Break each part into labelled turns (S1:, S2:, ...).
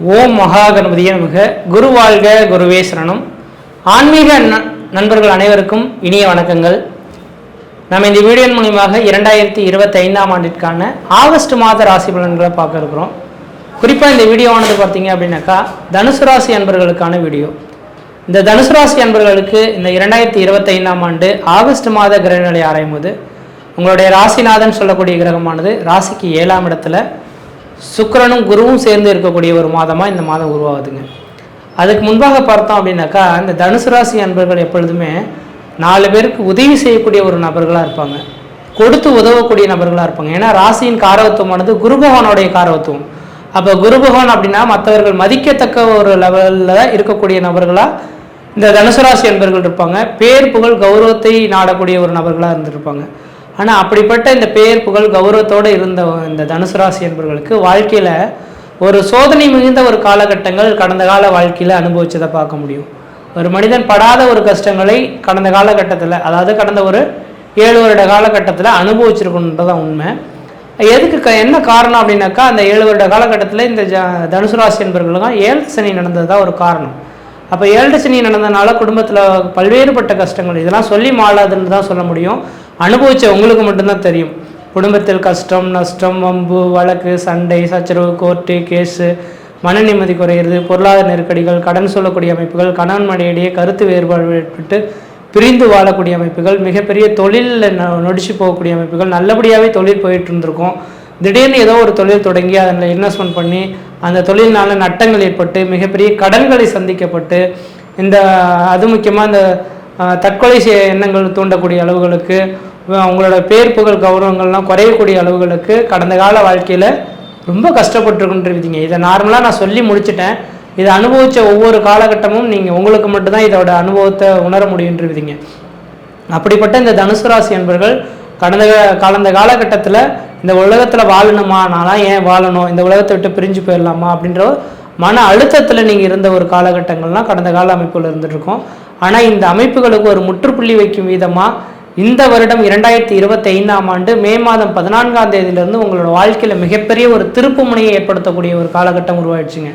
S1: ஓம் மகா கணபதிய நமக. குரு வாழ்க குருவே சரணம். ஆன்மீக ந- நண்பர்கள் அனைவருக்கும் இனிய வணக்கங்கள். நம்ம இந்த வீடியோ மூலியமாக இரண்டாயிரத்தி இருபத்தைந்தாம் ஆண்டிற்கான ஆகஸ்ட் மாத ராசி பலன்களை பார்க்க இருக்கிறோம். குறிப்பாக இந்த வீடியோவானது பார்த்தீங்க அப்படின்னாக்கா தனுசு ராசி அன்பர்களுக்கான வீடியோ. இந்த தனுசு ராசி அன்பர்களுக்கு இந்த இரண்டாயிரத்தி இருபத்தைந்தாம் ஆண்டு ஆகஸ்ட் மாத கிரகநிலை ஆராயும் போது உங்களுடைய ராசிநாதன் சொல்லக்கூடிய கிரகமானது ராசிக்கு ஏழாம் இடத்துல சுக்கரனும் குருவும் சேர்ந்து இருக்கக்கூடிய ஒரு மாதமாக இந்த மாதம் உருவாகுதுங்க. அதுக்கு முன்பாக பார்த்தோம் அப்படின்னாக்கா இந்த தனுசு ராசி அன்பர்கள் எப்பொழுதுமே நாலு பேருக்கு உதவி செய்யக்கூடிய ஒரு நபர்களாக இருப்பாங்க. கொடுத்து உதவக்கூடிய நபர்களாக இருப்பாங்க. ஏன்னா ராசியின் காரவத்துவமானது குரு பகவானுடைய காரவத்துவம் அப்போ குரு பகவான் அப்படின்னா மற்றவர்கள் மதிக்கத்தக்க ஒரு லெவலில் இருக்கக்கூடிய நபர்களாக இந்த தனுசு ராசி அன்பர்கள் இருப்பாங்க. பேர் புகழ் கௌரவத்தை நாடக்கூடிய ஒரு நபர்களாக இருந்திருப்பாங்க. ஆனால் அப்படிப்பட்ட இந்த பெயர் புகழ் கௌரவத்தோடு இருந்த இந்த தனுசு ராசி என்பவர்களுக்கு வாழ்க்கையில் ஒரு சோதனை மிகுந்த ஒரு காலகட்டங்கள் கடந்த கால வாழ்க்கையில் அனுபவிச்சதை பார்க்க முடியும். ஒரு மனிதன் படாத ஒரு கஷ்டங்களை கடந்த காலகட்டத்தில் அதாவது கடந்த ஒரு ஏழு வருட காலகட்டத்தில் அனுபவிச்சிருக்கணுன்றதான் உண்மை. எதுக்கு க என்ன காரணம் அப்படின்னாக்கா அந்த ஏழு வருட காலகட்டத்தில் இந்த ஜ தனுசு ராசி என்பவர்களுக்கும் ஏழு சனி நடந்தது தான் ஒரு காரணம். அப்போ ஏழு சனி நடந்ததுனால குடும்பத்தில் பல்வேறுபட்ட கஷ்டங்கள் இதெல்லாம் சொல்லி மாளாதுன்னு தான் சொல்ல முடியும். அனுபவித்த உங்களுக்கு மட்டும்தான் தெரியும். குடும்பத்தில் கஷ்டம் நஷ்டம் வம்பு வழக்கு சண்டை சச்சரவு கோர்ட்டு கேஸு மன நிம்மதி குறையிறது பொருளாதார நெருக்கடிகள் கடன் சொல்லக்கூடிய அமைப்புகள் கணவன் மனையிடையே கருத்து வேறுபாடு ஏற்பட்டு பிரிந்து வாழக்கூடிய அமைப்புகள் மிகப்பெரிய தொழிலில் நொடிச்சு போகக்கூடிய அமைப்புகள் நல்லபடியாகவே தொழில் போயிட்டு இருந்திருக்கும். திடீர்னு ஏதோ ஒரு தொழில் தொடங்கி அதில் இன்வெஸ்ட்மெண்ட் பண்ணி அந்த தொழிலினால நட்டங்கள் ஏற்பட்டு மிகப்பெரிய கடன்களை சந்திக்கப்பட்டு இந்த அது முக்கியமாக இந்த தற்கொலை செய்ய எண்ணங்கள் தூண்டக்கூடிய அளவுகளுக்கு அவங்களோட பேர் புகழ் கௌரவங்கள்லாம் குறையக்கூடிய அளவுகளுக்கு கடந்த கால வாழ்க்கையில் ரொம்ப கஷ்டப்பட்டுருக்குன்றீங்க இதை நார்மலாக நான் சொல்லி முடிச்சிட்டேன். இதை அனுபவித்த ஒவ்வொரு காலகட்டமும் நீங்கள் உங்களுக்கு மட்டும்தான் இதோட அனுபவத்தை உணர முடியுன்றீங்க அப்படிப்பட்ட இந்த தனுசு ராசி என்பர்கள் கடந்த கடந்த காலகட்டத்தில் இந்த உலகத்தில் வாழணுமா? நான்லாம் ஏன் வாழணும்? இந்த உலகத்தை விட்டு பிரிஞ்சு போயிடலாமா? அப்படின்ற மன அழுத்தத்தில் நீங்கள் இருந்த ஒரு காலகட்டங்கள்லாம் கடந்த கால அமைப்புகள் இருந்துகிட்ருக்கோம் ஆனால் இந்த அமைப்புகளுக்கு ஒரு முற்றுப்புள்ளி வைக்கும் விதமாக இந்த வருடம் இரண்டாயிரத்தி இருபத்தி ஐந்தாம் ஆண்டு மே மாதம் பதினான்காம் தேதியிலிருந்து உங்களோட வாழ்க்கையில் மிகப்பெரிய ஒரு திருப்பு முனையை ஏற்படுத்தக்கூடிய ஒரு காலகட்டம் உருவாயிடுச்சுங்க.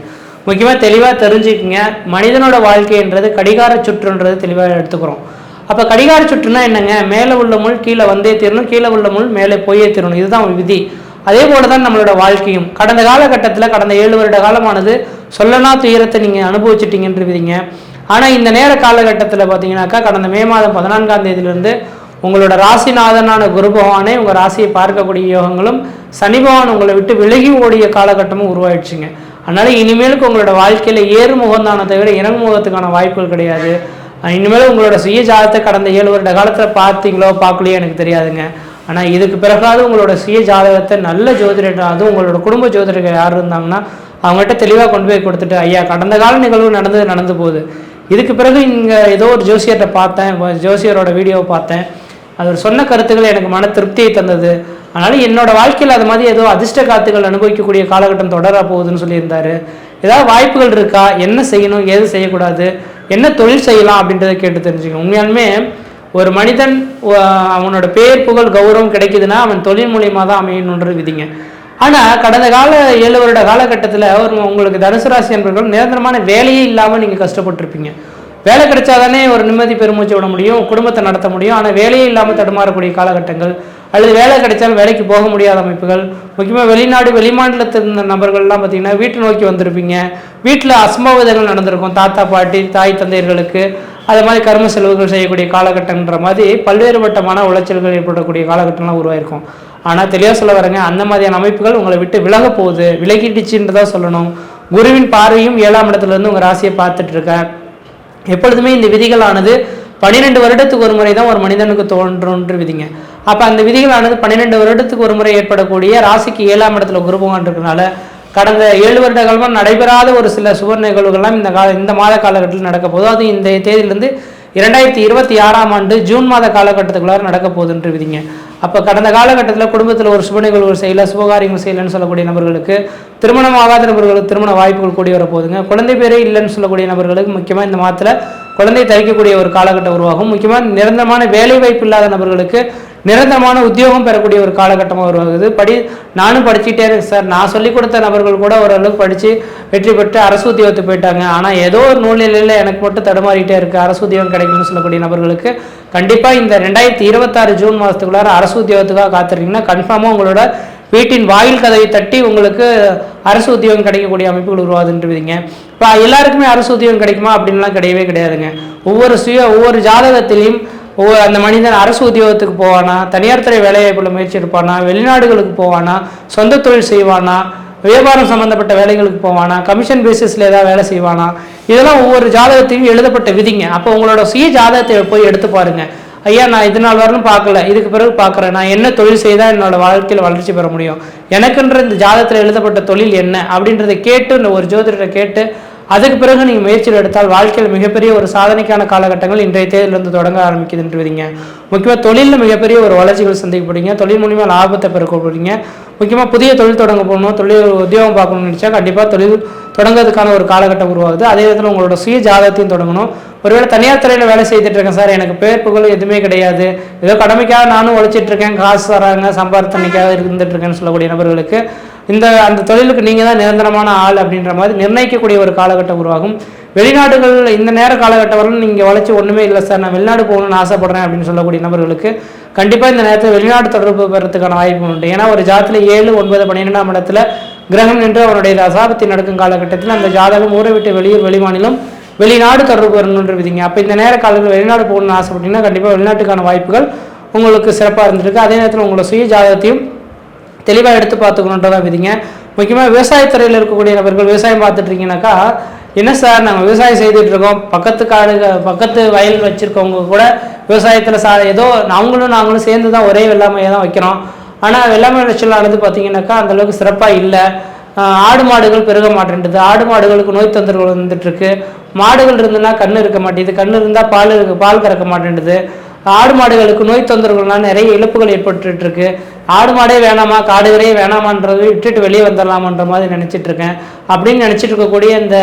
S1: முக்கியமாக தெளிவாக தெரிஞ்சுக்கங்க. மனிதனோட வாழ்க்கைன்றது கடிகார சுற்றுன்றது தெளிவாக எடுத்துக்கிறோம். அப்போ கடிகார சுற்றுனா என்னங்க? மேலே உள்ள முள் கீழே வந்தே தீரணும் கீழே உள்ள முள் மேலே போயே தீரணும். இதுதான் விதி. அதே போல தான் நம்மளோட வாழ்க்கையும். கடந்த காலகட்டத்தில் கடந்த ஏழு வருட காலமானது சொல்லனா துயரத்தை நீங்கள் அனுபவிச்சிட்டீங்கன்றீங்க ஆனால் இந்த நேர காலகட்டத்தில் பார்த்தீங்கன்னாக்கா கடந்த மே மாதம் பதினான்காம் தேதியிலிருந்து உங்களோட ராசிநாதனான குரு பகவானே உங்கள் ராசியை பார்க்கக்கூடிய யோகங்களும் சனி பகவான் உங்களை விட்டு விலகி ஓடிய காலகட்டமும் உருவாயிடுச்சுங்க. அதனால் இனிமேலுக்கு உங்களோட வாழ்க்கையில் ஏறு முகம்தான தவிர இறங்கு முகத்துக்கான வாய்ப்புகள் கிடையாது. இனிமேல் உங்களோட சுய ஜாதத்தை கடந்த ஏழு வருட காலத்தில் பார்த்தீங்களோ பார்க்கலையோ எனக்கு தெரியாதுங்க. ஆனால் இதுக்கு பிறகாவது உங்களோட சுய ஜாதகத்தை நல்ல ஜோதிடர் அதுவும் உங்களோட குடும்ப ஜோதிடர்கள் யார் இருந்தாங்கன்னா அவங்ககிட்ட தெளிவாக கொண்டு போய் கொடுத்துட்டு ஐயா கடந்த கால நிகழ்வு நடந்தது நடந்து போகுது. இதுக்கு பிறகு இங்கே ஏதோ ஒரு ஜோசியர்கிட்ட பார்த்தேன் ஜோசியரோட வீடியோவை பார்த்தேன். அவர் சொன்ன கருத்துக்கள் எனக்கு மன திருப்தியை தந்தது. அதனால் என்னோட வாழ்க்கையில் அது மாதிரி ஏதோ அதிர்ஷ்ட காத்துகள் அனுபவிக்கக்கூடிய காலகட்டம் தொடர போகுதுன்னு சொல்லியிருந்தார். ஏதாவது வாய்ப்புகள் இருக்கா? என்ன செய்யணும்? ஏது செய்யக்கூடாது? என்ன தொழில் செய்யலாம் அப்படின்றத கேட்டு தெரிஞ்சுக்கணும். உண்மையாலுமே ஒரு மனிதன் அவனோட பேர் புகழ் கௌரவம் கிடைக்குதுன்னா அவன் தொழில் மூலியமாக தான் அமையணுன்றது விதிங்க. ஆனால் கடந்த கால ஏழு வருட காலகட்டத்தில் ஒரு உங்களுக்கு தனுசு ராசி என்பவர்கள் நிரந்தரமான வேலையே இல்லாமல் நீங்கள் கஷ்டப்பட்டிருப்பீங்க. வேலை கிடைச்சாதானே ஒரு நிம்மதி பெருமூச்சு விட முடியும் குடும்பத்தை நடத்த முடியும். ஆனால் வேலையே இல்லாமல் தடுமாறக்கூடிய காலகட்டங்கள் அல்லது வேலை கிடைச்சாலும் வேலைக்கு போக முடியாத அமைப்புகள். முக்கியமாக வெளிநாடு வெளிமாநிலத்தில் இருந்த நபர்கள்லாம் பார்த்தீங்கன்னா வீட்டு நோக்கி வந்திருப்பீங்க. வீட்டில் அசம்பாவிதங்கள் நடந்திருக்கும். தாத்தா பாட்டி தாய் தந்தையர்களுக்கு அது மாதிரி கர்ம செலவுகள் செய்யக்கூடிய காலகட்டம்ன்ற மாதிரி பல்வேறுபட்டமான உளைச்சல்கள் ஏற்படக்கூடிய காலகட்டம்லாம் உருவாயிருக்கும். ஆனால் தெளிவாக சொல்ல வரேங்க அந்த மாதிரியான அமைப்புகள் உங்களை விட்டு விலக போகுது. விலகிடுச்சுன்றதான் சொல்லணும். குருவின் பார்வையும் ஏழாம் இடத்துல இருந்து உங்கள் ராசியை பார்த்துட்டு இருக்கேன் எப்பொழுதுமே இந்த விதிகளானது பன்னிரெண்டு வருடத்துக்கு ஒரு முறை தான் ஒரு மனிதனுக்கு தோன்றும்ன்ற விதிங்க. அப்போ அந்த விதிகளானது பன்னிரெண்டு வருடத்துக்கு ஒரு முறை ஏற்படக்கூடிய ராசிக்கு ஏழாம் இடத்துல குரு பகவான் இருக்கிறனால கடந்த ஏழு வருட காலமாக நடைபெறாத ஒரு சில சுவர் நிகழ்வுகள்லாம் இந்த கால இந்த மாத காலகட்டத்தில் நடக்க போதும் அது இந்த தேதியிலிருந்து இரண்டாயிரத்தி இருபத்தி ஆறாம் ஆண்டு ஜூன் மாத காலகட்டத்துக்குள்ளார நடக்க போகுதுன்ற விதிங்க. அப்போ கடந்த காலகட்டத்தில் குடும்பத்தில் ஒரு சுப நிகழ்வுகள் செய்யல சுபகாரியங்கள் செய்யலன்னு சொல்லக்கூடிய நபர்களுக்கு திருமணம் ஆகாத நபர்களுக்கு திருமண வாய்ப்புகள் கூடி வர போதுங்க குழந்தை பேரே இல்லைன்னு சொல்லக்கூடிய நபர்களுக்கு முக்கியமாக இந்த மாதத்தில் குழந்தை தரிக்கக்கூடிய ஒரு காலகட்டம் உருவாகும். முக்கியமாக நிரந்தரமான வேலை வாய்ப்பு இல்லாத நபர்களுக்கு நிரந்தரமான உத்தியோகம் பெறக்கூடிய ஒரு காலகட்டமாக உருவாகுது படி நானும் படிச்சுட்டே இருக்கேன் சார். நான் சொல்லிக் கொடுத்த நபர்கள் கூட ஓரளவுக்கு படித்து வெற்றி பெற்று அரசு உத்தியோகத்துக்கு போயிட்டாங்க. ஆனால் ஏதோ ஒரு நூல்நிலையில் எனக்கு மட்டும் தடுமாறிட்டே இருக்கு. அரசு உத்தியோகம் கிடைக்கும்னு சொல்லக்கூடிய நபர்களுக்கு கண்டிப்பாக இந்த ரெண்டாயிரத்தி இருபத்தாறு ஜூன் மாதத்துக்குள்ளார அரசு உத்தியோகத்துக்காக காத்திருக்கீங்கன்னா கன்ஃபார்மாக உங்களோட வீட்டின் வாயில் கதவை தட்டி உங்களுக்கு அரசு உத்தியோகம் கிடைக்கக்கூடிய அமைப்புகள் உருவாதுன்றீங்க இப்போ எல்லாருக்குமே அரசு உத்தியோகம் கிடைக்குமா அப்படின்லாம் கிடையவே கிடையாதுங்க. ஒவ்வொரு சுய ஒவ்வொரு ஜாதகத்திலையும் அந்த மனிதன் அரசு உத்தியோகத்துக்கு போவானா தனியார் துறை வேலைவாய்ப்புல முயற்சி எடுப்பானா வெளிநாடுகளுக்கு போவானா சொந்த தொழில் செய்வானா வியாபாரம் சம்பந்தப்பட்ட வேலைகளுக்கு போவானா கமிஷன் பேசிஸில் ஏதாவது வேலை செய்வானா இதெல்லாம் ஒவ்வொரு ஜாதகத்தையும் எழுதப்பட்ட விதிங்க. அப்போ உங்களோட சுய ஜாதகத்தை போய் எடுத்து பாருங்க. ஐயா நான் இது நாள் வரலும் பார்க்கல இதுக்கு பிறகு பார்க்குறேன். நான் என்ன தொழில் செய்தால் என்னோட வாழ்க்கையில் வளர்ச்சி பெற முடியும்? எனக்குன்ற இந்த ஜாதகத்தில் எழுதப்பட்ட தொழில் என்ன? அப்படின்றத கேட்டு இந்த ஒரு ஜோதிடரை கேட்டு அதுக்கு பிறகு நீங்கள் முயற்சியில் எடுத்தால் வாழ்க்கையில் மிகப்பெரிய ஒரு சாதனைக்கான காலகட்டங்கள் இன்றைய தேதியிலிருந்து தொடங்க ஆரம்பிக்குதுன்றீங்க முக்கியமாக தொழிலில் மிகப்பெரிய ஒரு வளர்ச்சிகள் சந்திக்கப்படுங்க தொழில் மூலியமாக லாபத்தை பெறப்படுறீங்க முக்கியமாக புதிய தொழில் தொடங்க போகணும் தொழில் உத்தியோகம் பார்க்கணும்னு நினச்சா கண்டிப்பாக தொழில் தொடங்குறதுக்கான ஒரு காலகட்டம் உருவாகுது. அதே விதத்தில் உங்களோட சுய ஜாதகத்தையும் தொடங்கணும். ஒருவேளை தனியார் துறையில் வேலை செய்துட்டு இருக்கேன் சார். எனக்கு பேர் புகழ் எதுவுமே கிடையாது. ஏதோ கடமைக்காக நானும் உழைச்சிட்டு இருக்கேன். காசு தராங்க சம்பார்த்தனைக்காக இருந்துட்டு இருக்கேன்னு சொல்லக்கூடிய நபர்களுக்கு இந்த அந்த தொழிலுக்கு நீங்கள் தான் நிரந்தரமான ஆள் அப்படின்ற மாதிரி நிர்ணயிக்கக்கூடிய ஒரு காலகட்டம் உருவாகும். வெளிநாடுகள் இந்த நேர காலகட்டம் வரலும் நீங்கள் வளைச்சி ஒன்றுமே இல்லை சார். நான் வெளிநாடு போகணும்னு ஆசைப்படுறேன் அப்படின்னு சொல்லக்கூடிய நபர்களுக்கு கண்டிப்பாக இந்த நேரத்தில் வெளிநாடு தொடர்பு பெறத்துக்கான வாய்ப்பு உண்டு. ஏன்னா ஒரு ஜாதத்தில் ஏழு ஒன்பது பன்னிரெண்டாம் இடத்துல கிரகம் நின்று அவருடைய தசாபத்தி நடக்கும் காலகட்டத்தில் அந்த ஜாதகம் ஊரை விட்டு வெளியூர் வெளிமாநிலம் வெளிநாடு தொடர்பு வரணுன்ற விதிங்க. அப்போ இந்த நேர காலத்தில் வெளிநாடு போகணும்னு ஆசைப்பட்டீங்கன்னா கண்டிப்பாக வெளிநாட்டுக்கான வாய்ப்புகள் உங்களுக்கு சிறப்பாக இருந்திருக்கு. அதே நேரத்தில் உங்களோட சுய ஜாதகத்தையும் தெளிவாக எடுத்து பார்த்துக்கணுன்றதான் விதிங்க. முக்கியமாக விவசாயத்துறையில் இருக்கக்கூடிய நபர்கள் விவசாயம் பார்த்துட்ருக்கீங்கனாக்கா என்ன சார் நாங்கள் விவசாயம் செய்துட்டு இருக்கோம் பக்கத்து காடு பக்கத்து வயல் வச்சுருக்கவங்க கூட விவசாயத்தில் சா ஏதோ அவங்களும் நாங்களும் சேர்ந்து தான் ஒரே வெள்ளாமையை தான் வைக்கிறோம். ஆனால் வெள்ளாமை விளைச்சலானது பார்த்தீங்கன்னாக்கா அந்தளவுக்கு சிறப்பாக இல்லை. ஆடு மாடுகள் பெருக மாட்டேன்றது. ஆடு மாடுகளுக்கு நோய் தொந்தரவுகள் வந்துட்டு இருக்கு மாடுகள் இருந்துன்னா கண் இருக்க மாட்டேங்குது. கண் இருந்தால் பால் இருக்கு பால் கறக்க மாட்டேன்றது. ஆடு மாடுகளுக்கு நோய் தொந்தரவுகள்லாம் நிறைய இழப்புகள் ஏற்பட்டுட்டு இருக்கு ஆடு மாடே வேணாமா காடுகளே வேணாமான்றது விட்டுட்டு வெளியே வந்துடலாமான்ற மாதிரி நினைச்சிட்டு இருக்கேன் அப்படின்னு நினைச்சிட்டு இருக்கக்கூடிய இந்த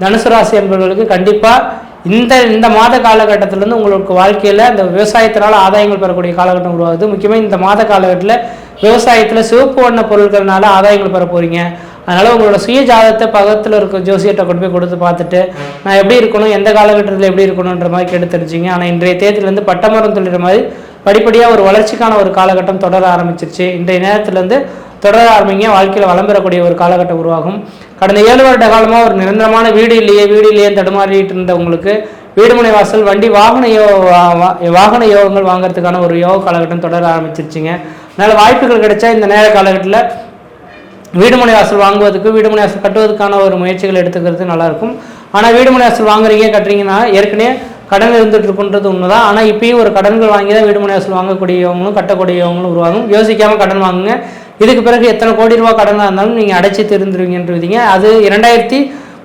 S1: தனுசு ராசி என்பவர்களுக்கு கண்டிப்பாக இந்த இந்த மாத காலகட்டத்திலேருந்து உங்களுக்கு வாழ்க்கையில் இந்த விவசாயத்தினால ஆதாயங்கள் பெறக்கூடிய காலகட்டம் உருவாகுது. முக்கியமாக இந்த மாத காலகட்டத்தில் விவசாயத்தில் சிவப்பு வண்ண பொருட்கள்னால ஆதாயங்கள் பெற போகிறீங்க அதனால் உங்களோட சுய ஜாதகத்தை பக்கத்தில் இருக்க ஜோசியர்கிட்ட கொண்டு போய் கொடுத்து பார்த்துட்டு நான் எப்படி இருக்கணும் எந்த காலகட்டத்தில் எப்படி இருக்கணுன்ற மாதிரி கேட்டு தெரிஞ்சிங்க ஆனால் இன்றைய தேதியிலேருந்து பட்டமரம் தொழிற மாதிரி படிப்படியாக ஒரு வளர்ச்சிக்கான ஒரு காலகட்டம் தொடர ஆரம்பிச்சிருச்சு. இன்றைய நேரத்துலேருந்து தொடர ஆரம்பிங்க. வாழ்க்கையில் வளம் பெறக்கூடிய ஒரு காலகட்டம் உருவாகும். கடந்த ஏழு வருட காலமாக ஒரு நிரந்தரமான வீடு இல்லையே வீடு இல்லையே தடுமாறிட்டு இருந்த உங்களுக்கு வீடுமனை வாசல் வண்டி வாகன யோ வாகன யோகங்கள் வாங்குறதுக்கான ஒரு யோக காலகட்டம் தொடர ஆரம்பிச்சிருச்சிங்க. அதனால் வாய்ப்புகள் கிடைச்சா இந்த நேர காலகட்டத்தில் வீடுமனை வாசல் வாங்குவதுக்கு வீடுமனை வாசல் கட்டுவதற்கான ஒரு முயற்சிகள் எடுத்துக்கிறது நல்லாயிருக்கும். ஆனால் வீடுமனை வாசல் வாங்குறீங்க கட்டுறீங்கன்னா ஏற்கனவே கடன் இருந்துட்டு இருக்குன்றது உண்மைதான். ஆனால் இப்பயும் ஒரு கடன்கள் வாங்கி தான் வீடுமனை வாசல் வாங்கக்கூடியவங்களும் கட்டக்கூடியவங்களும் உருவாகும். யோசிக்காமல் கடன் வாங்குங்க. இதுக்கு பிறகு எத்தனை கோடி ரூபா கடனாக இருந்தாலும் நீங்கள் அடைச்சி விதிங்க அது இரண்டாயிரத்தி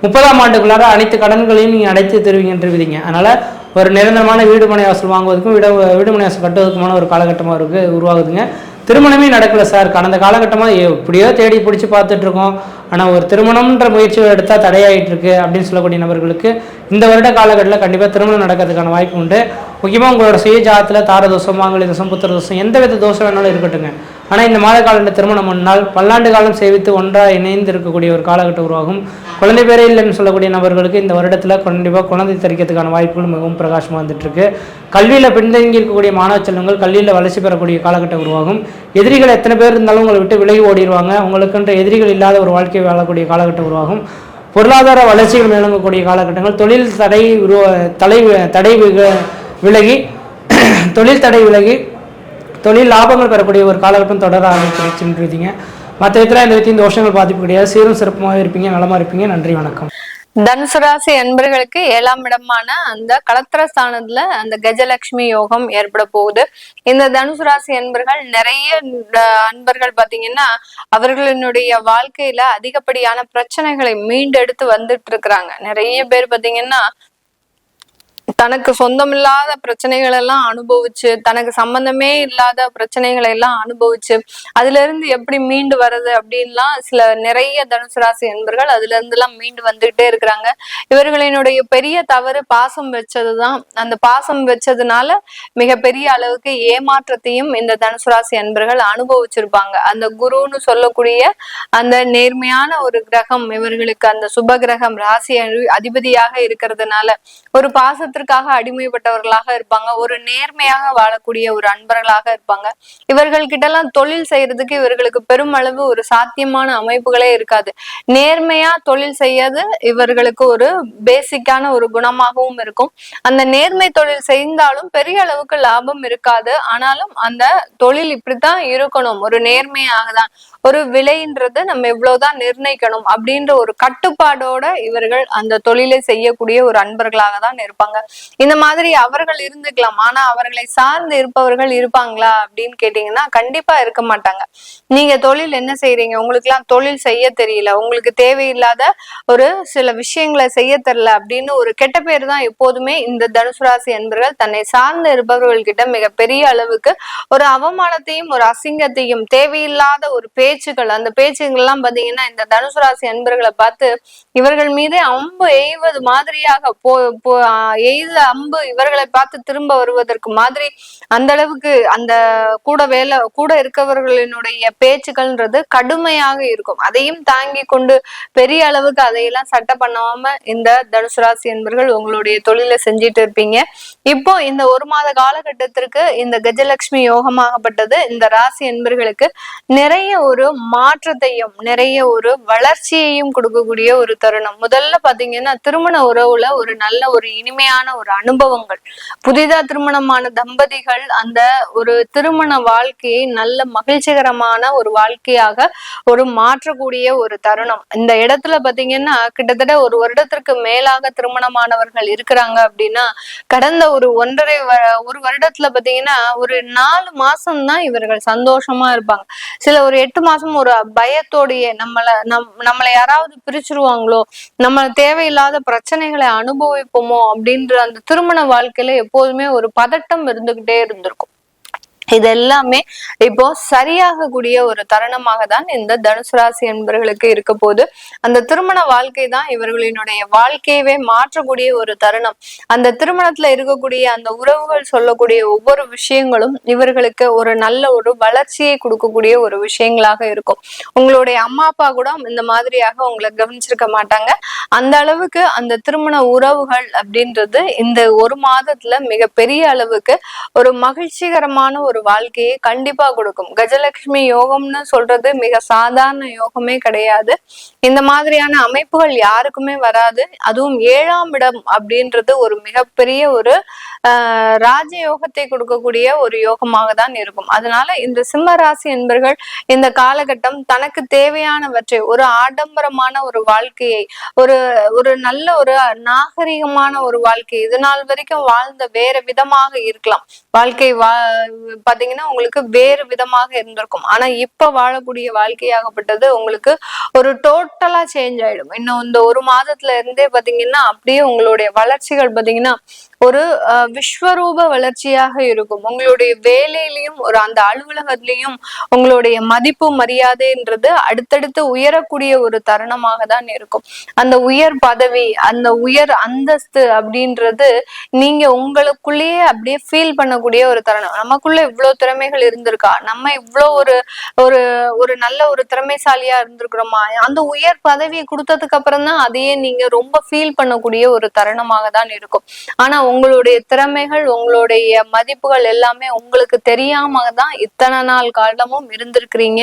S1: முப்பதாம் ஆண்டுக்குள்ளார அனைத்து கடன்களையும் நீங்கள் அடைத்து தருவீங்கன்றீங்க அதனால் ஒரு நிரந்தரமான வீடுமனை வாசல் வாங்குவதற்கும் வீடு வீடுமனை வாசல் கட்டுவதற்குமான ஒரு காலகட்டமாக இருக்குது உருவாகுதுங்க. திருமணமே நடக்கல சார். கடந்த காலகட்டமாக எப்படியோ தேடி பிடிச்சி பார்த்துட்ருக்கோம். ஆனால் ஒரு திருமணம்ன்ற முயற்சிகள் எடுத்தால் தடையாகிட்டு இருக்கு அப்படின்னு சொல்லக்கூடிய நபர்களுக்கு இந்த வருட காலகட்டத்தில் கண்டிப்பாக திருமணம் நடக்கிறதுக்கான வாய்ப்பு உண்டு. முக்கியமாக உங்களோட சுய ஜாதத்தில் தார தோஷம் மாங்கலி தோஷம் புத்திர தோஷம் எந்த வித தோஷம் வேணாலும் இருக்கட்டுங்க ஆனால் இந்த மாத காலண்ட திருமணம் முன்னால் பல்லாண்டு காலம் சேவித்து ஒன்றாக இணைந்து இருக்கக்கூடிய ஒரு காலகட்டம் உருவாகும். குழந்தை பேரே இல்லைன்னு சொல்லக்கூடிய நபர்களுக்கு இந்த வருடத்தில் கண்டிப்பாக குழந்தை தரிக்கிறதுக்கான வாய்ப்புகள் மிகவும் பிரகாசமாக வந்துட்டுருக்கு. கல்வியில் பின்தங்கி இருக்கக்கூடிய மாணவ செல்வங்கள் கல்வியில் வளர்ச்சி பெறக்கூடிய காலகட்டம் உருவாகும். எதிரிகள் எத்தனை பேர் இருந்தாலும் உங்களை விட்டு விலகி ஓடிடுவாங்க உங்களுக்குன்ற எதிரிகள் இல்லாத ஒரு வாழ்க்கையை வாழக்கூடிய காலகட்டம் உருவாகும். பொருளாதார வளர்ச்சிகள் விளங்கக்கூடிய காலகட்டங்கள் தொழில் தடை உருவ தடை தடை விலகி தொழில் தடை விலகி தொழில் லாபங்கள் பெறக்கூடிய ஒரு காலகட்டம் தொடர ஆரம்பிச்சிருச்சுன்றீங்க. மற்ற விதத்தில் இந்த வித்தின் தோஷங்கள் பாதிப்பு கிடையாது. சீரும் சிறப்புமாக இருப்பீங்க நலமாக இருப்பீங்க. நன்றி வணக்கம்.
S2: தனுசு ராசி ஏழாம் இடமான அந்த கலத்திர ஸ்தானத்துல அந்த கஜலட்சுமி யோகம் ஏற்பட போகுது. இந்த தனுசு ராசி நிறைய அன்பர்கள் பாத்தீங்கன்னா அவர்களினுடைய வாழ்க்கையில அதிகப்படியான பிரச்சனைகளை மீண்டெடுத்து வந்துட்டு இருக்கிறாங்க. நிறைய பேர் பாத்தீங்கன்னா தனக்கு சொந்தமில்லாத பிரச்சனைகள் எல்லாம் அனுபவிச்சு தனக்கு சம்பந்தமே இல்லாத பிரச்சனைகளை எல்லாம் அனுபவிச்சு அதுல இருந்து எப்படி மீண்டு வர்றது அப்படின்லாம் சில நிறைய தனுசு ராசி என்பர்கள் அதுல இருந்து எல்லாம் மீண்டு வந்துகிட்டே இருக்கிறாங்க. இவர்களினுடைய பெரிய தவறு பாசம் வச்சதுதான். அந்த பாசம் வச்சதுனால மிகப்பெரிய அளவுக்கு ஏமாற்றத்தையும் இந்த தனுசு ராசி என்பர்கள் அனுபவிச்சிருப்பாங்க. அந்த குருன்னு சொல்லக்கூடிய அந்த நேர்மையான ஒரு கிரகம் இவர்களுக்கு அந்த சுப கிரகம் ராசி அதிபதியாக இருக்கிறதுனால ஒரு பாசத்திற்காக அடிமைப்பட்டவர்களாக இருப்பாங்க. ஒரு நேர்மையாக வாழக்கூடிய ஒரு அன்பர்களாக இருப்பாங்க. இவர்கள் கிட்ட எல்லாம் தொழில் செய்யறதுக்கு இவர்களுக்கு பெருமளவு ஒரு சாத்தியமான அமைப்புகளே இருக்காது. நேர்மையா தொழில் செய்யாது. இவர்களுக்கு ஒரு பேசிக்கான ஒரு குணமாகவும் இருக்கும். அந்த நேர்மை தொழில் செய்தாலும் பெரிய அளவுக்கு லாபம் இருக்காது. ஆனாலும் அந்த தொழில் இப்படித்தான் இருக்கணும். ஒரு நேர்மையாக தான். ஒரு விலைன்றது நம்ம எவ்வளவுதான் நிர்ணயிக்கணும் அப்படின்ற ஒரு கட்டுப்பாடோட இவர்கள் அந்த தொழிலை செய்யக்கூடிய ஒரு அன்பர்களாக தான் இருப்பாங்க. இந்த மாதிரி அவர்கள் இருந்துக்கலாம். ஆனா அவர்களை சார்ந்து இருப்பவர்கள் இருப்பாங்களா அப்படின்னு கேட்டீங்கன்னா கண்டிப்பா இருக்க மாட்டாங்க. நீங்க தொழில் என்ன செய்யறீங்க உங்களுக்கு எல்லாம் தொழில் செய்ய தெரியல. உங்களுக்கு தேவையில்லாத ஒரு சில விஷயங்களை செய்ய தெரியல அப்படின்னு ஒரு கெட்ட பேர் தான் எப்போதுமே இந்த தனுசு ராசி என்பர்கள் தன்னை சார்ந்து இருப்பவர்கள் கிட்ட மிகப்பெரிய அளவுக்கு ஒரு அவமானத்தையும் ஒரு அசிங்கத்தையும் தேவையில்லாத ஒரு பேச்சுகள் அந்த பேச்சுகள் எல்லாம் பாத்தீங்கன்னா இந்த தனுசு ராசி அன்பர்களை பார்த்து இவர்கள் மீது அம்பு எய்வது மாதிரியாக போ எய் எய்த அம்பு இவர்களை பார்த்து திரும்ப வருவதற்கு மாதிரி அந்த அளவுக்கு அந்த கூட வேலை கூட இருக்கவர்களினுடைய பேச்சுக்கள்ன்றது கடுமையாக இருக்கும். அதையும் தாங்கி கொண்டு பெரிய அளவுக்கு அதையெல்லாம் சட்டை பண்ணாம இந்த தனுசு ராசி என்பர்கள் உங்களுடைய தொழிலை செஞ்சிட்டு இருப்பீங்க. இப்போ இந்த ஒரு மாத காலகட்டத்திற்கு இந்த கஜலட்சுமி யோகமாகப்பட்டது இந்த ராசி என்பர்களுக்கு நிறைய ஒரு மாற்றத்தையும் நிறைய ஒரு வளர்ச்சியையும் கொடுக்கக்கூடிய ஒரு தருணம். முதல்ல பாத்தீங்கன்னா திருமண உறவுல ஒரு நல்ல ஒரு இனிமையான ஒரு அனுபவங்கள். புதிதா திருமணமான தம்பதிகள் அந்த ஒரு திருமண வாழ்க்கையை நல்ல மகிழ்ச்சிகரமான ஒரு வாழ்க்கையாக ஒரு மாற்றக்கூடிய ஒரு தருணம். இந்த இடத்துல பாத்தீங்கன்னா கிட்டத்தட்ட ஒரு வருடத்திற்கு மேலாக திருமணமானவர்கள் இருக்கிறாங்க அப்படின்னா கடந்த ஒரு ஒன்றரை வ- ஒரு வருடத்துல பாத்தீங்கன்னா ஒரு நாலு மாசம் தான் இவர்கள் சந்தோஷமா இருப்பாங்க. சில ஒரு எட்டு மாசம் ஒரு பயத்தோடையே நம்மள நம் நம்மளை யாராவது பிரிச்சிருவாங்களோ நம்ம தேவையில்லாத பிரச்சனைகளை அனுபவிப்போமோ அப்படின்ற அந்த திருமண வாழ்க்கையில எப்போதுமே ஒரு பதட்டம் இருந்துகிட்டே இருந்திருக்கும். இது எல்லாமே இப்போ சரியாகக்கூடிய ஒரு தருணமாக தான் இந்த தனுசு ராசி என்பவர்களுக்கு இருக்க போது அந்த திருமண வாழ்க்கை தான் இவர்களினுடைய வாழ்க்கையவே மாற்றக்கூடிய ஒரு தருணம். அந்த திருமணத்துல இருக்கக்கூடிய அந்த உறவுகள் சொல்லக்கூடிய ஒவ்வொரு விஷயங்களும் இவர்களுக்கு ஒரு நல்ல ஒரு வளர்ச்சியை கொடுக்கக்கூடிய ஒரு விஷயங்களாக இருக்கும். உங்களுடைய அம்மா அப்பா கூட இந்த மாதிரியாக உங்களை கவனிச்சிருக்க மாட்டாங்க. அந்த அளவுக்கு அந்த திருமண உறவுகள் அப்படின்றது இந்த ஒரு மாதத்துல மிகப்பெரிய அளவுக்கு ஒரு மகிழ்ச்சிகரமான ஒரு வாழ்க்கையை கண்டிப்பா கொடுக்கும். கஜலட்சுமி யோகம்னு சொல்றது மிக சாதாரண யோகமே கிடையாது. இந்த மாதிரியான அமைப்புகள் யாருக்குமே வராது. அதுவும் ஏழாம் இடம் அப்படின்றது ஒரு மிகப்பெரிய ஒரு ராஜயோகத்தை கொடுக்கக்கூடிய ஒரு யோகமாக தான் இருக்கும். அதனால இந்த சிம்ம ராசி என்பர்கள் இந்த காலகட்டம் தனக்கு தேவையானவற்றை ஒரு ஆடம்பரமான ஒரு வாழ்க்கையை ஒரு ஒரு நல்ல ஒரு நாகரிகமான ஒரு வாழ்க்கை இது நாள் வரைக்கும் வாழ்ந்த வேற விதமாக இருக்கலாம். வாழ்க்கை வா பாத்தீங்கன்னா உங்களுக்கு வேறு விதமாக இருந்திருக்கும். ஆனா இப்ப வாழக்கூடிய வாழ்க்கையாகப்பட்டது உங்களுக்கு ஒரு டோட்டலா சேஞ்ச் ஆயிடும். இன்னும் இந்த ஒரு மாதத்துல இருந்தே பாத்தீங்கன்னா அப்படியே உங்களுடைய வளர்ச்சிகள் பாத்தீங்கன்னா ஒரு அஹ், விஸ்வரூப வளர்ச்சியாக இருக்கும். உங்களுடைய வேலையிலையும் ஒரு அந்த அலுவலகத்திலையும் உங்களுடைய மதிப்பு மரியாதைன்றது அடுத்தடுத்து உயரக்கூடிய ஒரு தருணமாக தான் இருக்கும். அந்த உயர் பதவி அந்த உயர் அந்தஸ்து அப்படின்றது நீங்க உங்களுக்குள்ளேயே அப்படியே ஃபீல் பண்ணக்கூடிய ஒரு தருணம். நமக்குள்ள இவ்வளவு திறமைகள் இருந்திருக்கா? நம்ம இவ்வளோ ஒரு ஒரு ஒரு நல்ல ஒரு திறமைசாலியா இருந்திருக்கிறோமா? அந்த உயர் பதவியை கொடுத்ததுக்கு அப்புறம் தான் அதையே நீங்க ரொம்ப ஃபீல் பண்ணக்கூடிய ஒரு தருணமாக தான் இருக்கும். ஆனா உங்களுடைய திறமைகள் உங்களுடைய மதிப்புகள் எல்லாமே உங்களுக்கு தெரியாம தான் இத்தனை நாள் காலமும் இருந்திருக்கிறீங்க.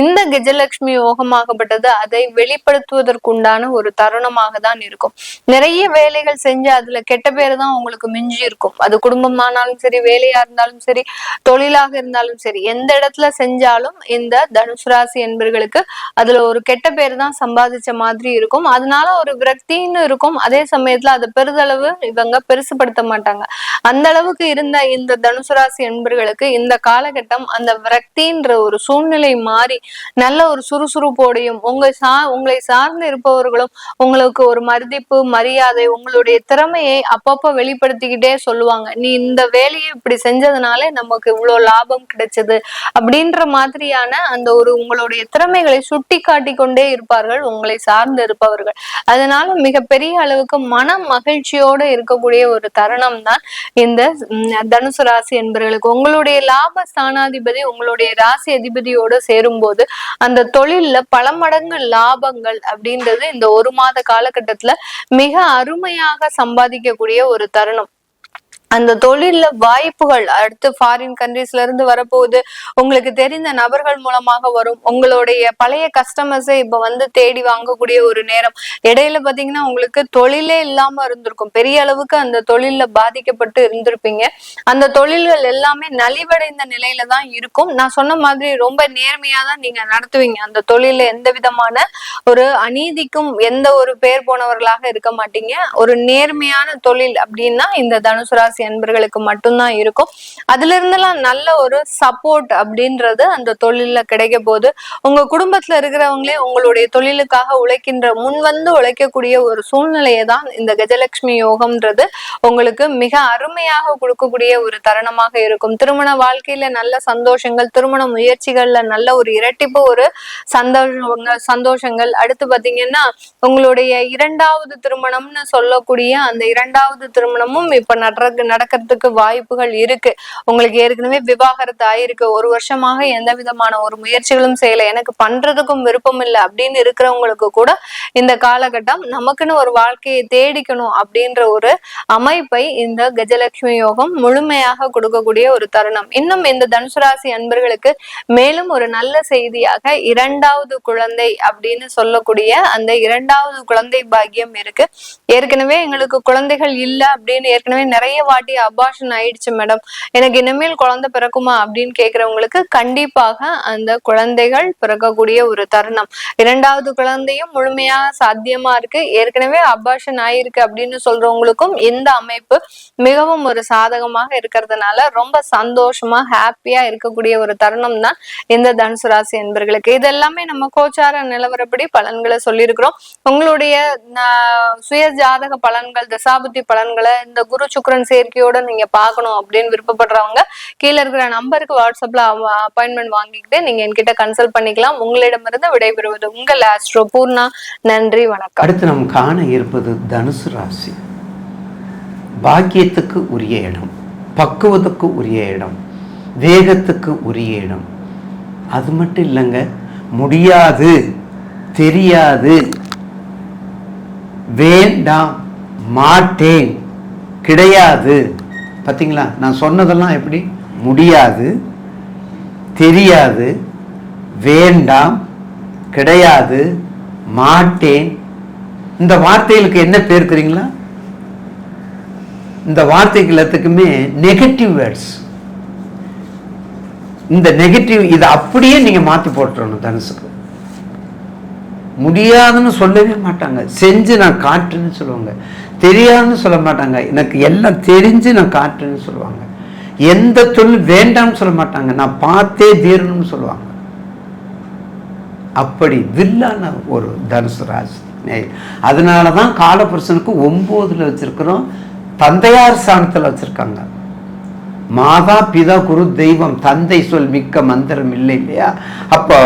S2: இந்த கஜலட்சுமி யோகமாகப்பட்டது அதை வெளிப்படுத்துவதற்குண்டான ஒரு தருணமாக தான் இருக்கும். நிறைய வேலைகள் செஞ்சு அதுல கெட்ட பேர் தான் உங்களுக்கு மிஞ்சி இருக்கும் அது குடும்பமானாலும் சரி வேலையா இருந்தாலும் சரி தொழிலாக இருந்தாலும் சரி எந்த இடத்துல செஞ்சாலும் இந்த தனுசு ராசி என்பர்களுக்கு அதுல ஒரு கெட்ட பேர் தான் சம்பாதிச்ச மாதிரி இருக்கும். அதனால ஒரு விரக்தின்னு இருக்கும். அதே சமயத்துல அது பெருதளவு இவங்க பெருசுபடுத்த பயன்படுத்த மாட்டாங்க. அந்த அளவுக்கு இருந்த இந்த தனுசு ராசி என்பர்களுக்கு இந்த காலகட்டம் அந்த விரக்தின்ற ஒரு சூழ்நிலை மாறி நல்ல ஒரு சுறுசுறுப்போடையும் உங்க சா உங்களை சார்ந்து இருப்பவர்களும் உங்களுக்கு ஒரு மதிப்பு மரியாதை உங்களுடைய திறமையை அப்பப்போ வெளிப்படுத்திக்கிட்டே சொல்லுவாங்க. நீ இந்த வேலையை இப்படி செஞ்சதுனாலே நமக்கு இவ்வளவு லாபம் கிடைச்சது அப்படின்ற மாதிரியான அந்த ஒரு உங்களுடைய திறமைகளை சுட்டி காட்டி கொண்டே இருப்பார்கள் உங்களை சார்ந்து இருப்பவர்கள். அதனால மிகப்பெரிய அளவுக்கு மன மகிழ்ச்சியோட இருக்கக்கூடிய ஒரு தருணம் தான் இந்த தனுசு ராசி என்பவர்களுக்கு உங்களுடைய லாப ஸ்தானாதிபதி உங்களுடைய ராசி அதிபதியோட சேரும்போது அந்த தொழில்ல பல மடங்கு லாபங்கள் அப்படின்றது இந்த ஒரு மாத காலகட்டத்துல மிக அருமையாக சம்பாதிக்கக்கூடிய ஒரு தருணம். அந்த தொழில்ல வாய்ப்புகள் அடுத்து ஃபாரின் கண்ட்ரீஸ்ல இருந்து வரப்போகுது. உங்களுக்கு தெரிந்த நபர்கள் மூலமாக வரும். உங்களுடைய பழைய கஸ்டமர்ஸை இப்ப வந்து தேடி வாங்கக்கூடிய ஒரு நேரம். இடையில பாத்தீங்கன்னா உங்களுக்கு தொழிலே இல்லாம இருந்திருக்கும். பெரிய அளவுக்கு அந்த தொழில்ல பாதிக்கப்பட்டு இருந்திருப்பீங்க. அந்த தொழில்கள் எல்லாமே நலிவடைந்த நிலையில தான் இருக்கும். நான் சொன்ன மாதிரி ரொம்ப நேர்மையா தான் நீங்க நடத்துவீங்க. அந்த தொழில எந்த விதமான ஒரு அநீதிக்கும் எந்த ஒரு பேர் போனவர்களாக இருக்க மாட்டீங்க. ஒரு நேர்மையான தொழில் அப்படின்னா இந்த தனுசு ராசி என்பர்களுக்கு மட்டும்தான் இருக்கும். அதுல இருந்தெல்லாம் நல்ல ஒரு சப்போர்ட் அப்படின்றது அந்த தொழில கிடைக்க போது உங்க குடும்பத்துல இருக்கிறவங்களே உங்களுடைய தொழிலுக்காக உழைக்கின்ற முன் வந்து உழைக்கக்கூடிய ஒரு சூழ்நிலையை தான் இந்த கஜலட்சுமி யோகம்ன்றது உங்களுக்கு மிக அருமையாக கொடுக்கக்கூடிய ஒரு தருணமாக இருக்கும். திருமண வாழ்க்கையில நல்ல சந்தோஷங்கள் திருமண முயற்சிகள்ல நல்ல ஒரு இரட்டிப்பு ஒரு சந்தோஷங்கள் சந்தோஷங்கள். அடுத்து பாத்தீங்கன்னா உங்களுடைய இரண்டாவது திருமணம்னு சொல்லக்கூடிய அந்த இரண்டாவது திருமணமும் இப்ப நடக்க நடக்கிறதுக்கு வாய்ப்புகள் இருக்கு. உங்களுக்கு ஏற்கனவே விவாகரத்து ஆயிருக்கு ஒரு வருஷமாக எந்த விதமான ஒரு முயற்சிகளும் செய்யல. எனக்கு பண்றதுக்கும் விருப்பம் இல்லை அப்படின்னு இருக்கிறவங்களுக்கு கூட இந்த காலகட்டம் நமக்குன்னு ஒரு வாழ்க்கையை தேடிக்கணும் அப்படின்ற ஒரு அமைப்பை இந்த கஜலட்சுமி யோகம் முழுமையாக கொடுக்கக்கூடிய ஒரு தருணம். இன்னும் இந்த தனுசு ராசி அன்பர்களுக்கு மேலும் ஒரு நல்ல செய்தியாக இரண்டாவது குழந்தை அப்படின்னு சொல்லக்கூடிய அந்த இரண்டாவது குழந்தை பாக்கியம் இருக்கு. ஏற்கனவே எங்களுக்கு குழந்தைகள் இல்ல அப்படின்னு ஏற்கனவே நிறைய வாட்டி அபாஷன் ஆயிடுச்சு மேடம் எனக்கு இனிமேல் குழந்தை பிறக்குமா அப்படின்னு கேக்குறவங்களுக்கு கண்டிப்பாக அந்த குழந்தைகள் பிறக்கக்கூடிய ஒரு தருணம். இரண்டாவது குழந்தையும் முழுமையா சாத்தியமா இருக்கு. ஏற்கனவே அபாஷன் ஆயிருக்கு அப்படின்னு சொல்றவங்களுக்கும் இந்த அமைப்பு மிகவும் ஒரு சாதகமாக இருக்கிறதுனால ரொம்ப சந்தோஷமா ஹாப்பியா இருக்கக்கூடிய ஒரு தருணம் தான் இந்த தனுசு ராசி என்பர்களுக்கு இது எல்லாமே நம்ம கோச்சார நிலவரப்படி பலன்களை சொல்லியிருக்கிறோம். உங்களுடைய சுய ஜாதக பலன்கள் தசாபுத்தி பலன்களை இந்த குரு சுக்கிரன் சேர்க்கையோட நீங்க பார்க்கணும் அப்படின்னு விருப்பப்படுறவங்க கீழே இருக்கிற நம்பருக்கு வாட்ஸ்அப்ல அப்பாயின்மெண்ட் வாங்கிக்கிட்டு நீங்க என்கிட்ட கன்சல்ட் பண்ணிக்கலாம். உங்களிடமிருந்து விடைபெறுவது உங்கள் ஆஸ்ட்ரோ பூர்ணா. நன்றி வணக்கம்.
S3: அடுத்து நாம் காண இருப்பது தனுசு ராசி. பாக்கியத்துக்கு உரிய இடம் பக்குவத்துக்கு உரிய இடம் வேகத்துக்கு உரிய இடம். அது மட்டும் இல்லைங்க முடியாது தெரியாது. வேண்டாம் மாட்டேன். கிடையாது. பார்த்தீங்களா நான் சொன்னதெல்லாம் எப்படி? முடியாது தெரியாது வேண்டாம் கிடையாது மாட்டேன். இந்த வார்த்தைகளுக்கு என்ன பேர் தெரியுங்களா? இந்த வார்த்தைகள் எல்லாத்துக்குமே நெகட்டிவ் வேர்ட்ஸ் இந்த நெகட்டிவ் இதை அப்படியே நீங்க மாற்றி போட்டுறணும் தனுசுக்கு. முடியாதுன்னு சொல்லவே மாட்டாங்க. செஞ்சு நான் காட்டுன்னு சொல்லுவாங்க. தெரியாதுன்னு சொல்ல மாட்டாங்க. எனக்கு எல்லாம் தெரிஞ்சு நான் காட்டுறேன்னு சொல்லுவாங்க. எந்த தொழில் வேண்டாம்னு சொல்ல மாட்டாங்க. நான் பார்த்தே தீரணும்னு சொல்லுவாங்க. அப்படி வில்லான ஒரு தனுசு ராசி அதனால தான் காலபுருஷனுக்கு ஒம்போதில் வச்சிருக்கிறோம். தந்தையார் ஸ்தானத்தில் வச்சுருக்காங்க. மாதா பிதா குரு தெய்வம் தந்தை சொல் மிக்க மந்திரம் இல்லை இல்லையா? அப்போ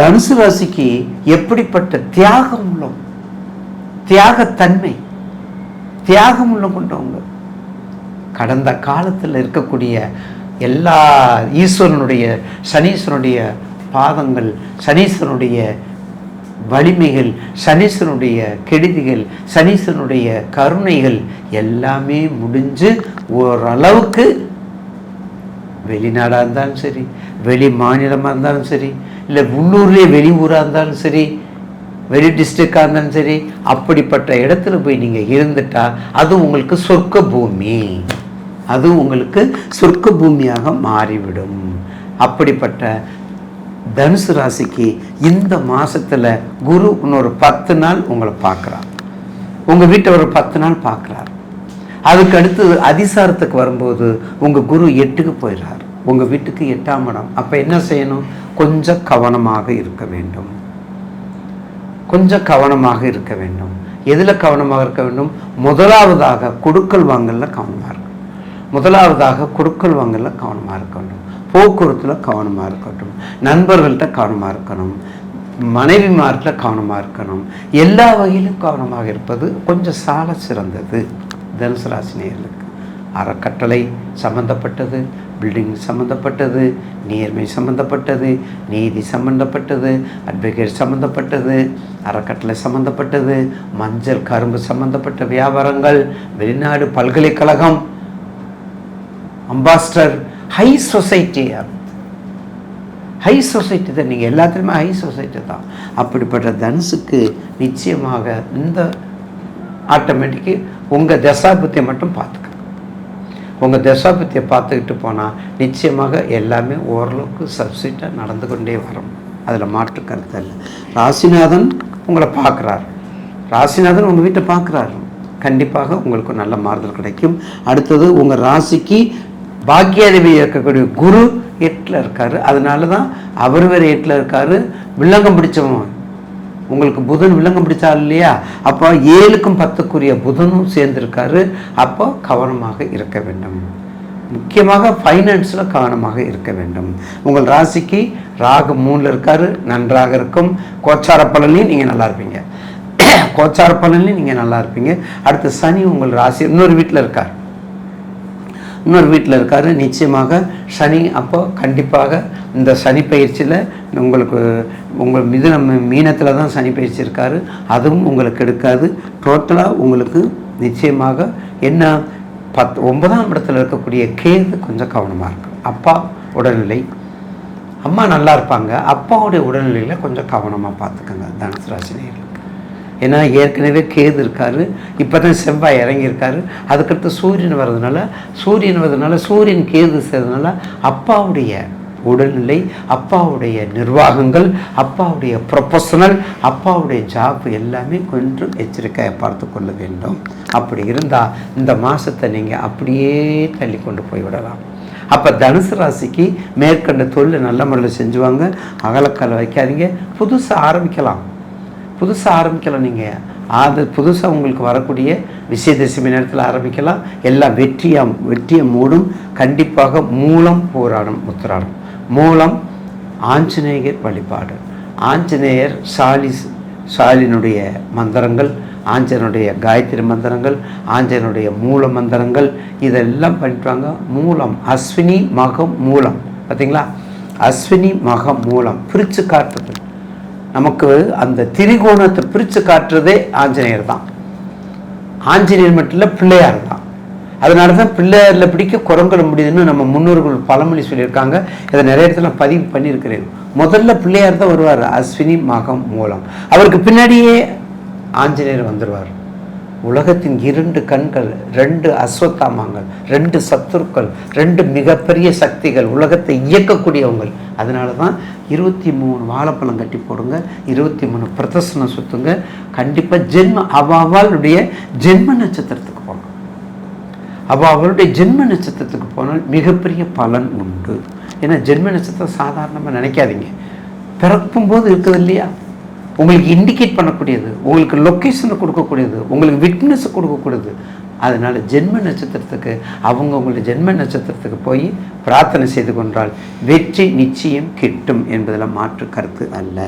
S3: தனுசு ராசிக்கு எப்படிப்பட்ட தியாகம் உள்ளோம்? தியாகத்தன்மை. தியாகம் உள்ள கொண்டவங்க. கடந்த காலத்தில் இருக்கக்கூடிய எல்லா ஈஸ்வரனுடைய சனீஸ்வரனுடைய பாதங்கள் சனீஸ்வரனுடைய வலிமைகள் சனீஸ்வரனுடைய கெடுதிகள் சனீஸ்வரனுடைய கருணைகள் எல்லாமே முடிஞ்சு ஓரளவுக்கு வெளிநாடாக இருந்தாலும் சரி வெளி மாநிலமாக இருந்தாலும் சரி இல்லை உள்ளூர்லேயே வெளி ஊராக இருந்தாலும் சரி வெளி டிஸ்ட்ரிக்டாக இருந்தாலும் சரி அப்படிப்பட்ட இடத்துல போய் நீங்கள் இருந்துட்டா அது உங்களுக்கு சொர்க்க பூமி அது உங்களுக்கு சொர்க்க பூமியாக மாறிவிடும். அப்படிப்பட்ட தனுசு ராசிக்கு இந்த மாதத்தில் குரு இன்னொரு பத்து நாள் உங்களை பார்க்குறார். உங்கள் வீட்டை ஒரு பத்து நாள் பார்க்குறார். அதுக்கு அடுத்து அதிசாரத்துக்கு வரும்போது உங்கள் குரு எட்டுக்கு போயிடுறார். உங்கள் வீட்டுக்கு எட்டாம் இடம். அப்போ என்ன செய்யணும்? கொஞ்சம் கவனமாக இருக்க வேண்டும். கொஞ்சம் கவனமாக இருக்க வேண்டும். எதில் கவனமாக இருக்க வேண்டும்? முதலாவதாக கொடுக்கல் வாங்கலில் கவனமாக இருக்கணும் முதலாவதாக கொடுக்கல் வாங்கலில் கவனமாக இருக்க வேண்டும். போக்குவரத்தில் கவனமாக இருக்கட்டும் நண்பர்கள்ட்ட கவனமாக இருக்கணும். மனைவிமார்கிட்ட கவனமாக இருக்கணும். எல்லா வகையிலும் கவனமாக இருப்பது கொஞ்சம் சால சிறந்தது. தனுசு ராசினியர்களுக்கு அறக்கட்டளை சம்பந்தப்பட்டது பில்டிங் சம்மந்தப்பட்டது நேர்மை சம்மந்தப்பட்டது நீதி சம்மந்தப்பட்டது அட்வொகேட் சம்மந்தப்பட்டது அறக்கட்டளை சம்மந்தப்பட்டது மஞ்சள் கரும்பு சம்மந்தப்பட்ட வியாபாரங்கள் வெளிநாடு பல்கலைக்கழகம் ambassador high society high society தான் நீங்கள் எல்லாத்துலேயுமே ஹை சொசைட்டி தான். அப்படிப்பட்ட தனுசுக்கு நிச்சயமாக இந்த ஆட்டோமேட்டிக்கு உங்கள் தசாபத்தியை மட்டும் பார்த்துக்க உங்கள் தசாபத்தியை பார்த்துக்கிட்டு போனால் நிச்சயமாக எல்லாமே ஓரளவுக்கு சப்சிட்டாக நடந்து கொண்டே வரும். அதில் மாற்று கருத்து இல்லை. ராசிநாதன் உங்களை பார்க்குறாரு. ராசிநாதன் உங்கள் வீட்டை பார்க்குறாரு. கண்டிப்பாக உங்களுக்கு நல்ல மாறுதல் கிடைக்கும். அடுத்தது உங்கள் ராசிக்கு பாக்கியாதிபதி இருக்கக்கூடிய குரு எட்டில் இருக்காரு. அதனால தான் அவர் வேறு எட்டில் இருக்காரு. வில்லங்கம் பிடிச்சவன். உங்களுக்கு புதன் வில்லங்கம் பிடிச்சால் இல்லையா? அப்போ ஏழுக்கும் பத்துக்குரிய புதனும் சேர்ந்திருக்காரு. அப்போ கவனமாக இருக்க வேண்டும். முக்கியமாக ஃபைனான்ஸில் கவனமாக இருக்க வேண்டும். உங்கள் ராசிக்கு ராகு மூணில் இருக்காரு நன்றாக இருக்கும். கோச்சார பலன்லையும் நீங்கள் நல்லா இருப்பீங்க. கோச்சார பலன்லையும் நீங்கள் நல்லா இருப்பீங்க. அடுத்து சனி உங்கள் ராசி இன்னொரு வீட்டில் இருக்கார். இன்னொரு வீட்டில் இருக்கார் நிச்சயமாக சனி அப்போ கண்டிப்பாக இந்த சனி பயிற்சியில் உங்களுக்கு உங்கள் மிதுன மீனத்தில் தான் சனி பயிற்சி இருக்கார். அதுவும் உங்களுக்கு எடுக்காது. டோட்டலாக உங்களுக்கு நிச்சயமாக என்ன பத் ஒன்பதாம் இடத்துல இருக்கக்கூடிய கேது கொஞ்சம் கவனமாக இருக்கும் அப்பா உடல்நிலை அம்மா நல்லா இருப்பாங்க அப்பாவுடைய உடல்நிலையில் கொஞ்சம் கவனமாக பார்த்துக்கோங்க தனுசு ராசினியர்களுக்கு ஏன்னா ஏற்கனவே கேது இருக்காரு இப்போ தான் செவ்வாய் இறங்கியிருக்காரு அதுக்கடுத்து சூரியன் வர்றதுனால சூரியன் வர்றதுனால சூரியன் கேது செய்கிறதுனால அப்பாவுடைய உடல்நிலை அப்பாவுடைய நிர்வாகங்கள் அப்பாவுடைய ப்ரொஃபஷனல் அப்பாவுடைய ஜாப் எல்லாமே கொஞ்சம் எச்சரிக்கையை பார்த்து கொள்ள வேண்டும். அப்படி இருந்தால் இந்த மாதத்தை நீங்கள் அப்படியே தள்ளி கொண்டு போய் விடலாம். அப்போ தனுசு ராசிக்கு மேற்கண்ட தொழில் நல்ல முறையில் செஞ்சுவாங்க. அகலக்கால் வைக்காதீங்க. புதுசாக ஆரம்பிக்கலாம். புதுசாக ஆரம்பிக்கலாம் நீங்கள் அது புதுசாக உங்களுக்கு வரக்கூடிய விசயதசமி நேரத்தில் ஆரம்பிக்கலாம். எல்லாம் வெற்றியாக வெற்றியை மூடும். கண்டிப்பாக மூலம் போராடும் உத்திராடம். மூலம் ஆஞ்சநேயர் வழிபாடு. ஆஞ்சநேயர் சாலி சாலினுடைய மந்திரங்கள் ஆஞ்சனுடைய காயத்ரி மந்திரங்கள் ஆஞ்சனுடைய மூல மந்திரங்கள் இதெல்லாம் பண்ணிட்டுவாங்க. மூலம் அஸ்வினி மகம் மூலம். பார்த்தீங்களா அஸ்வினி மகம் மூலம் பிரித்து காட்டுறது. நமக்கு அந்த திரிகோணத்தை பிரித்து காட்டுறதே ஆஞ்சநேயர் தான். ஆஞ்சநேயர் மட்டும் இல்லை பிள்ளையார் தான். அதனால தான் பிள்ளையாரில் பிடிக்க குரங்குல முடியுதுன்னு நம்ம முன்னோர்கள் பழமொழி சொல்லியிருக்காங்க. இதை நிறைய இடத்துல பதிவு பண்ணியிருக்கிறேன். முதல்ல பிள்ளையார் தான் வருவார். அஸ்வினி மகம் மூலம். அவருக்கு பின்னாடியே ஆஞ்சநேயர் வந்துடுவார் உலகத்தின் இரண்டு கண்கள் ரெண்டு அஸ்வத்தாமங்கள் ரெண்டு சத்துருக்கள் ரெண்டு மிகப்பெரிய சக்திகள் உலகத்தை இயக்கக்கூடியவங்க அதனால தான் இருபத்தி மூணு வாழைப்பழம் கட்டி போடுங்க இருபத்தி மூணு பிரதர்சனம் சுற்றுங்க கண்டிப்பாக ஜென்ம அவாவாளுடைய ஜென்ம நட்சத்திரத்துக்கு அப்போ அவருடைய ஜென்ம நட்சத்திரத்துக்கு போனால் மிகப்பெரிய பலன் உண்டு. ஏன்னா ஜென்ம நட்சத்திரம் சாதாரணமாக நினைக்காதீங்க. பிறக்கும் போது இருக்குது இல்லையா? உங்களுக்கு இண்டிகேட் பண்ணக்கூடியது உங்களுக்கு லொக்கேஷனை கொடுக்கக்கூடியது உங்களுக்கு விட்னஸ் கொடுக்கக்கூடியது. அதனால் ஜென்ம நட்சத்திரத்துக்கு அவங்க உங்களுடைய ஜென்ம நட்சத்திரத்துக்கு போய் பிரார்த்தனை செய்து கொண்டால் வெற்றி நிச்சயம் கிட்டும் என்பதில் மாற்று கருத்து அல்ல.